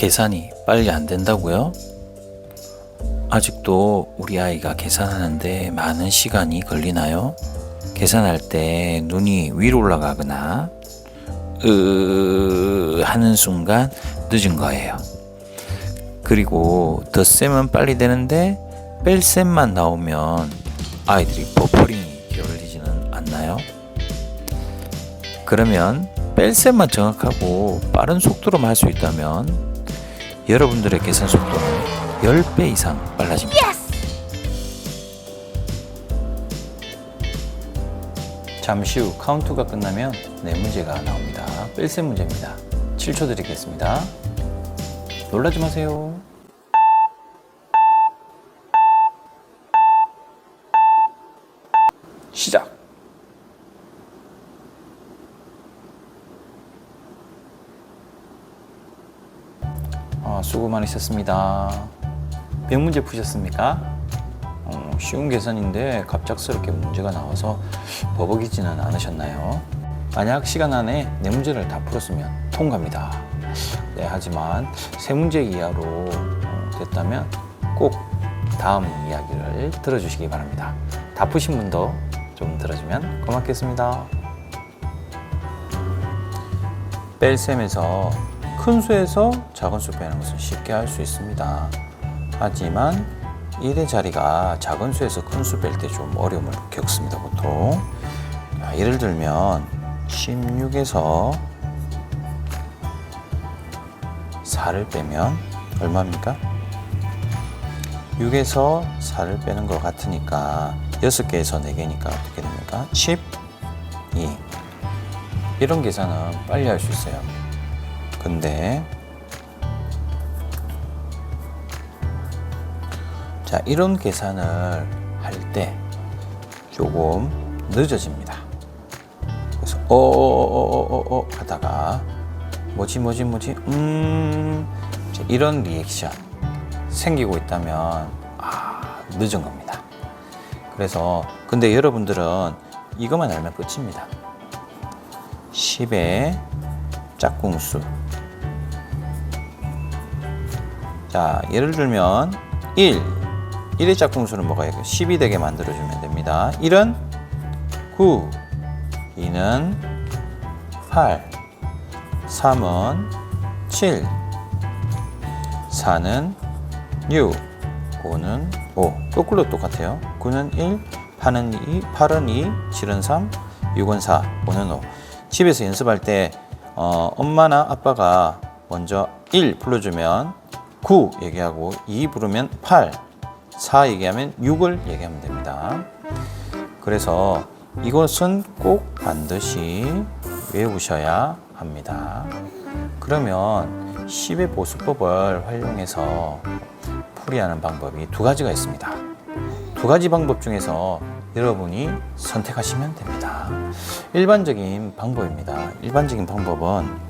계산이 빨리 안 된다고요? 아직도 우리 아이가 계산하는데 많은 시간이 걸리나요? 계산할 때 눈이 위로 올라가거나 으 하는 순간 늦은 거예요. 그리고 덧셈은 빨리 되는데 뺄셈만 나오면 아이들이 버퍼링이 열리지는 않나요? 그러면 뺄셈만 정확하고 빠른 속도로만 할수 있다면 여러분들의 계산 속도는 10배 이상 빨라집니다. 잠시 후 카운트가 끝나면 네 문제가 나옵니다. 뺄셈 문제입니다. 7초 드리겠습니다. 놀라지 마세요. 시작. 아, 수고 많으셨습니다. 몇 문제 푸셨습니까? 어, 쉬운 계산인데 갑작스럽게 문제가 나와서 버벅이지는 않으셨나요? 만약 시간 안에 네 문제를 다 풀었으면 통과입니다. 네, 하지만 세 문제 이하로 어, 됐다면 꼭 다음 이야기를 들어주시기 바랍니다. 다 푸신 분도 좀 들어주면 고맙겠습니다. 뺄셈에서 큰 수에서 작은 수 빼는 것은 쉽게 할 수 있습니다. 하지만 1의 자리가 작은 수에서 큰 수 뺄 때 좀 어려움을 겪습니다, 보통. 자, 예를 들면 16에서 4를 빼면 얼마입니까? 6에서 4를 빼는 것 같으니까 6개에서 4개니까 어떻게 됩니까? 12 이런 계산은 빨리 할 수 있어요. 근데 자 이런 계산을 할 때 조금 늦어집니다. 그래서 어어어어어 하다가 뭐지 뭐지 뭐지 음 이런 리액션 생기고 있다면 아 늦은 겁니다. 그래서 근데 여러분들은 이것만 알면 끝입니다. 10의 짝꿍수. 자, 예를 들면 1. 1의 짝꿍수는 뭐가 10이 되게 만들어주면 됩니다. 1은 9, 2는 8, 3은 7, 4는 6, 5는 5. 거꾸로 똑같아요. 9는 1, 8은 2, 8은 2, 7은 3, 6은 4, 5는 5. 집에서 연습할 때 어, 엄마나 아빠가 먼저 1 불러주면 9 얘기하고 2 부르면 8, 4 얘기하면 6을 얘기하면 됩니다. 그래서 이것은 꼭 반드시 외우셔야 합니다. 그러면 10의 보수법을 활용해서 풀이하는 방법이 두 가지가 있습니다. 두 가지 방법 중에서 여러분이 선택하시면 됩니다. 일반적인 방법입니다. 일반적인 방법은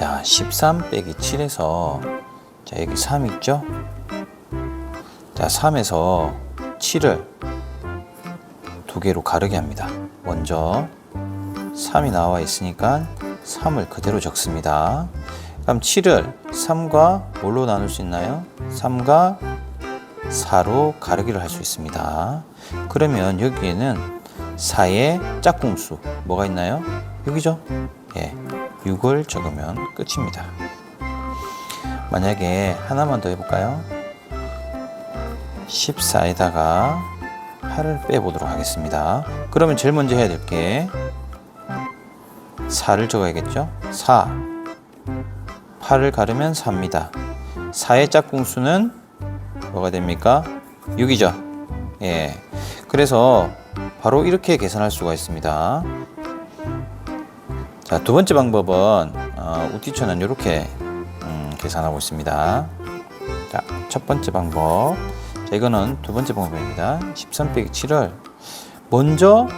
자, 13 빼기 7에서 자, 여기 3 있죠? 자, 3에서 7을 두 개로 가르게 합니다. 먼저 3이 나와 있으니까 3을 그대로 적습니다. 그럼 7을 3과 뭘로 나눌 수 있나요? 3과 4로 가르기를 할 수 있습니다. 그러면 여기에는 4의 짝꿍수 뭐가 있나요? 여기죠? 예. 6을 적으면 끝입니다. 만약에 하나만 더 해볼까요? 14에다가 8을 빼보도록 하겠습니다. 그러면 제일 먼저 해야 될 게 4를 적어야겠죠? 4. 8을 가르면 4입니다. 4의 짝꿍수는 뭐가 됩니까? 6이죠. 예. 그래서 바로 이렇게 계산할 수가 있습니다. 자, 두 번째 방법은 어, 우티처는 이렇게 음, 계산하고 있습니다. 자, 첫 번째 방법. 자, 이거는 두 번째 방법입니다. 13 빼기 7을 먼저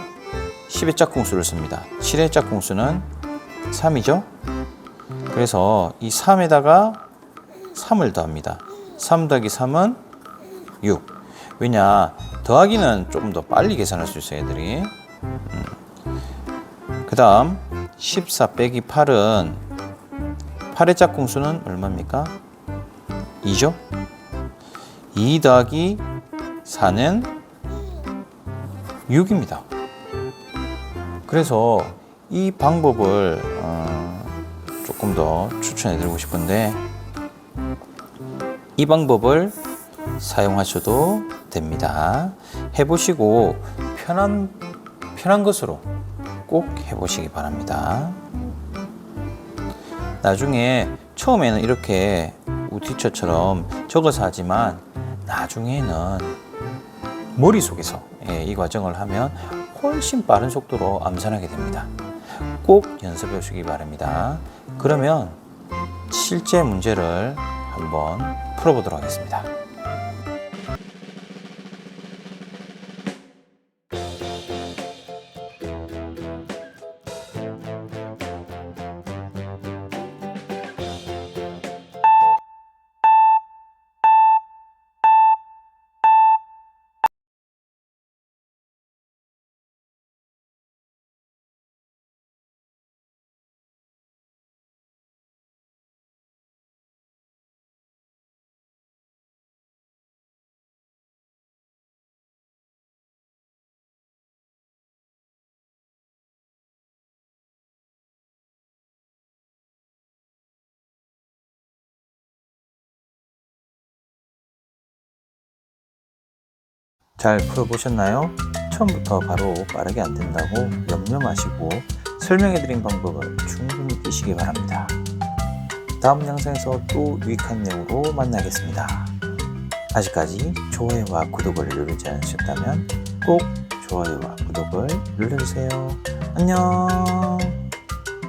10의 짝꿍수를 씁니다. 7의 짝꿍수는 3이죠. 그래서 이 3에다가 3을 더합니다. 3 더하기 3은 6. 왜냐, 더하기는 조금 더 빨리 계산할 수 있어요, 애들이. 음. 그 다음, 14 빼기 8은 8의 짝꿍수는 얼마입니까? 2죠? 2 더하기 4는 6입니다. 그래서 이 방법을 어, 조금 더 추천해 드리고 싶은데 이 방법을 사용하셔도 됩니다. 해보시고 편한 편한 것으로 꼭 해보시기 바랍니다. 나중에 처음에는 이렇게 우티처처럼 적어서 하지만 나중에는 머릿속에서 예, 이 과정을 하면 훨씬 빠른 속도로 암산하게 됩니다. 꼭 연습해 주시기 바랍니다. 그러면 실제 문제를 한번 풀어보도록 하겠습니다. 잘 풀어보셨나요? 처음부터 바로 빠르게 안 된다고 염려 마시고 설명해드린 방법을 충분히 뛰시기 바랍니다. 다음 영상에서 또 유익한 내용으로 만나겠습니다. 아직까지 좋아요와 구독을 누르지 않으셨다면 꼭 좋아요와 구독을 눌러주세요. 안녕!